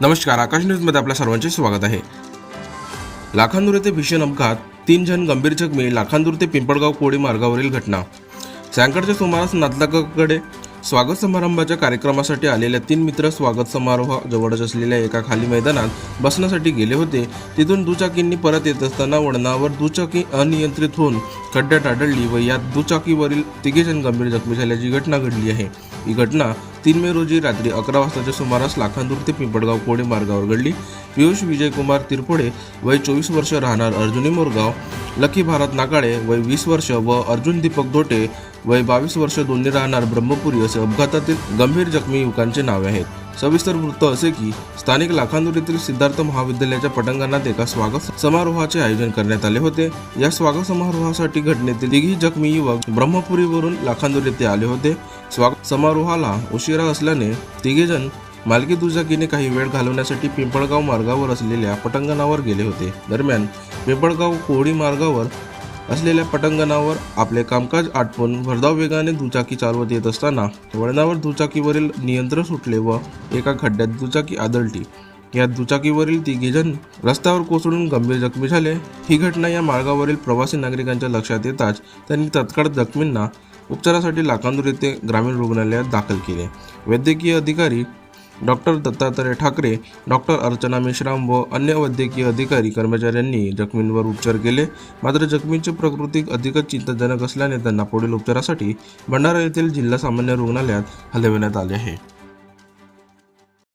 नमस्कार आकाश न्यूजमध्ये आपल्या सर्वांचे स्वागत आहे. लाखांदूर येथे भीषण अपघात तीन जण गंभीर जखमी लाखांदूर ते पिंपळगाव कोळी मार्गावरील घटना. सायंकाळच्या सुमारास नातलाकाकडे स्वागत समारंभाच्या कार्यक्रमासाठी आलेल्या तीन मित्र स्वागत समारोह जवळच असलेल्या एका खाली मैदानात बसण्यासाठी गेले होते. तिथून दुचाकींनी परत येत असताना वळणावर दुचाकी अनियंत्रित होऊन खड्ड्यात आढळली व यात दुचाकीवरील तिघेजण गंभीर जखमी झाल्याची घटना घडली आहे. ही घटना तीन मे रोजी रात्री अकरा वाजताच्या सुमारास लाखांदूर ते पिंपळगाव कोडे मार्गावर घडली. पियुष विजयकुमार तिरपुडे वय चोवीस वर्ष राहणार अर्जुनी मोरगाव लकी भारत नाकाळे वय वीस वर्ष व अर्जुन दीपक धोटे वय बावीस वर्ष दोन्ही राहणार ब्रह्मपुरी असे अपघातातील गंभीर जखमी युवकांचे नावे आहेत. सविस्तर वृत्त असे की स्थानिक लाखांदूर येथील सिद्धार्थ महाविद्यालयाच्या पटांगणात एका स्वागत समारोहाचे आयोजन करण्यात आले होते. या स्वागत समारोहासाठी घटनेतील तिघी जखमी युवक ब्रह्मपुरीवरून लाखांदूर येथे आले होते. स्वागत समारोहाला उशिरा असल्याने तिघेजण मालकी दुचाकीने काही वेळ घालवण्यासाठी पिंपळगाव मार्गावर असलेल्या पटांगणावर गेले होते. दरम्यान पिंपळगाव कोळी मार्गावर असलेल्या पटांगणावर आपले कामकाज आटपून भरधाव वेगाने दुचाकी चालवत येत असताना वळणावर दुचाकीवरील नियंत्रण सुटले व एका खड्ड्यात दुचाकी आदळली. यात दुचाकीवरील तिघेजण रस्त्यावर कोसळून गंभीर जखमी झाले. ही घटना या मार्गावरील प्रवासी नागरिकांच्या लक्षात येताच त्यांनी तत्काळ जखमींना उपचारासाठी लाखांदूर येथे ग्रामीण रुग्णालयात दाखल केले. वैद्यकीय अधिकारी डॉक्टर दत्तात्रय ठाकरे डॉक्टर अर्चना मेश्राम व अन्य वैद्यकीय अधिकारी कर्मचाऱ्यांनी जखमींवर उपचार केले. मात्र जखमींची प्रकृती अधिकच चिंताजनक असल्याने त्यांना पुढील उपचारासाठी भंडारा येथील जिल्हा सामान्य रुग्णालयात हलविण्यात आले आहे.